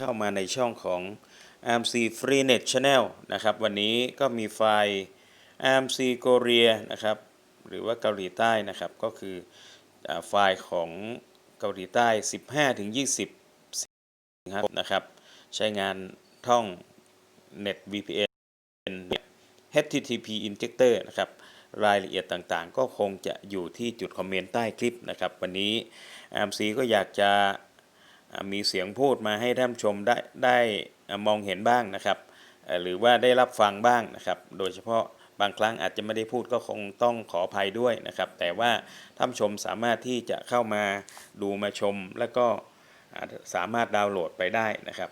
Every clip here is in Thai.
เข้ามาในช่องของ AMC Freenet Channel นะครับ วันนี้ก็มีไฟล์ AMC Korea นะครับ หรือว่าเกาหลีใต้นะครับ ก็คือไฟล์ของเกาหลีใต้ 15-20สิงหาคมนะครับ ใช้งานท่อง Net VPN HTTP Injector นะครับ รายละเอียดต่างๆ ก็คงจะอยู่ที่จุดคอมเมนต์ใต้คลิปนะครับ วันนี้ AMC ก็อยากจะ มีเสียงพูดมาให้ท่านชมได้ได้มองเห็นบ้างนะครับ หรือว่าได้รับฟังบ้างนะครับ โดยเฉพาะบางครั้งอาจจะไม่ได้พูดก็คงต้องขออภัยด้วยนะครับ แต่ว่าท่านชมสามารถที่จะเข้ามาดูมาชม แล้วก็สามารถดาวน์โหลดไปได้นะครับ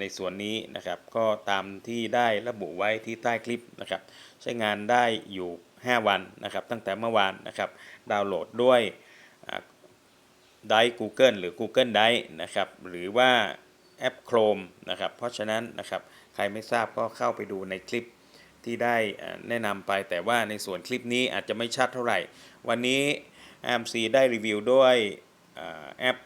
ในส่วนนี้นะครับก็ตามที่ได้ระบุไว้ที่ใต้คลิปนะครับ ใช้งานได้อยู่ 5 วันนะครับ ตั้งแต่เมื่อวานนะครับ ดาวน์โหลดด้วย ได Google หรือ Google Drive นะครับหรือว่าแอป Chrome นะครับเพราะฉะนั้นนะครับใครไม่ทราบก็เข้าไปดูในคลิปที่ได้แนะนำไปแต่ว่าในส่วนคลิปนี้อาจจะไม่ชัดเท่าไหร่ วันนี้ AMC ได้รีวิวด้วยอแอป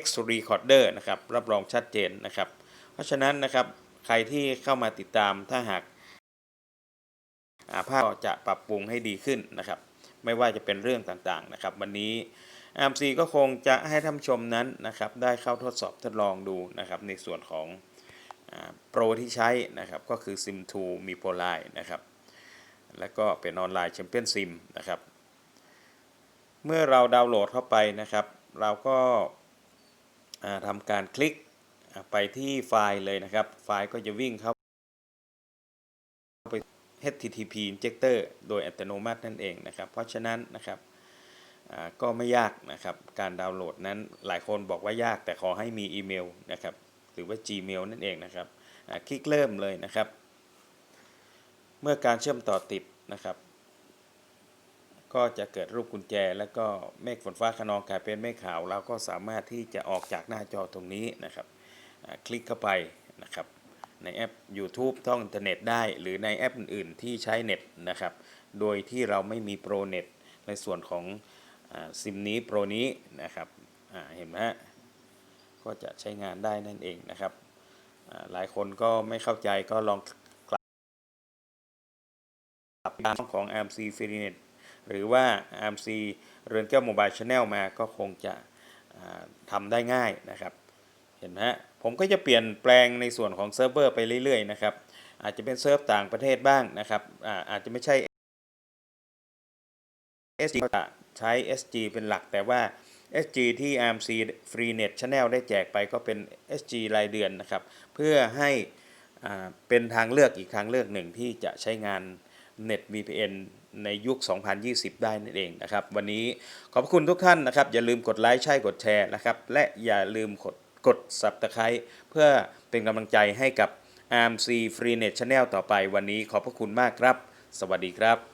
X Recorder นะครับรับรองชัดเจนนะครับ เพราะฉะนั้นนะครับใครที่เข้ามาติดตามถ้าหากภาพจะปรับปรุงให้ดีขึ้นนะครับ ไม่ว่าจะเป็นเรื่องต่างๆนะครับ วันนี้ AMC ก็คงจะให้ท่านชมนั้นนะครับได้เข้าทดสอบทดลองดูนะครับในส่วนของโปรที่ใช้นะครับก็คือ Sim2 มีโปรไลน์นะครับแล้วก็เป็นออนไลน์แชมเปี้ยนซิมนะครับเมื่อเราดาวน์โหลดเข้าไปนะครับ เราก็ทำการคลิกไปที่ไฟล์เลยนะครับ ไฟล์ก็จะวิ่งเข้าไป HTTP injector โดยอัตโนมัตินั่นเองนะครับ เพราะฉะนั้นนะครับ ก็ไม่ยากนะครับ การดาวน์โหลดนั้นหลายคนบอกว่ายากแต่ขอให้มีอีเมลนะครับหรือว่า Gmail นั่นเองนะครับคลิกเริ่มเลยนะครับ เมื่อการเชื่อมต่อติดนะครับ ก็จะเกิดรูปกุญแจ แล้วก็เมฆฝนฟ้าขนองกลายเป็นเมฆขาวเราก็สามารถที่จะออกจากหน้าจอตรงนี้นะครับ คลิกเข้าไปนะครับ ในแอป YouTube ท่องอินเทอร์เน็ตได้ หรือในแอปอื่น ๆ ที่ใช้เน็ตนะครับ โดยที่เราไม่มีโปรเน็ตในส่วนของ ซิมนี้โปรนี้นะครับอ่าเห็นไหมฮะก็จะใช้งานได้นั่นเองนะครับอ่าหลายคนก็ไม่เข้าใจก็ลองกลับตามของ AMC f r e e n e t หรือว่า AMC เรือนแก้วโมบายช n แนลมาก็คงจะอ่าทำได้ง่ายนะครับ เห็นไหมฮะผมก็จะเปลี่ยนแปลงในส่วนของเซิร์ฟเวอร์ไปเรื่อยๆนะครับอาจจะเป็นเซิร์ฟต่างประเทศบ้างนะครับอาอาจจะไม่ใช่ SG ก็ ใช้ SG เป็นหลักแต่ว่า SG ที่ AMC Freenet Channel ได้แจกไปก็เป็น SG รายเดือนนะครับ เพื่อให้เป็นทางเลือกอีกทางเลือกหนึ่งที่จะใช้งาน Net VPN ในยุค 2020 ได้นั่นเองนะครับ วันนี้ขอบคุณทุกท่านนะครับ อย่าลืมกดไลค์ใช่กดแชร์นะครับ และอย่าลืมกดกด Subscribe เพื่อเป็นกำลังใจให้กับ AMC Freenet Channel ต่อไปวันนี้ขอบพระคุณมากครับ สวัสดีครับ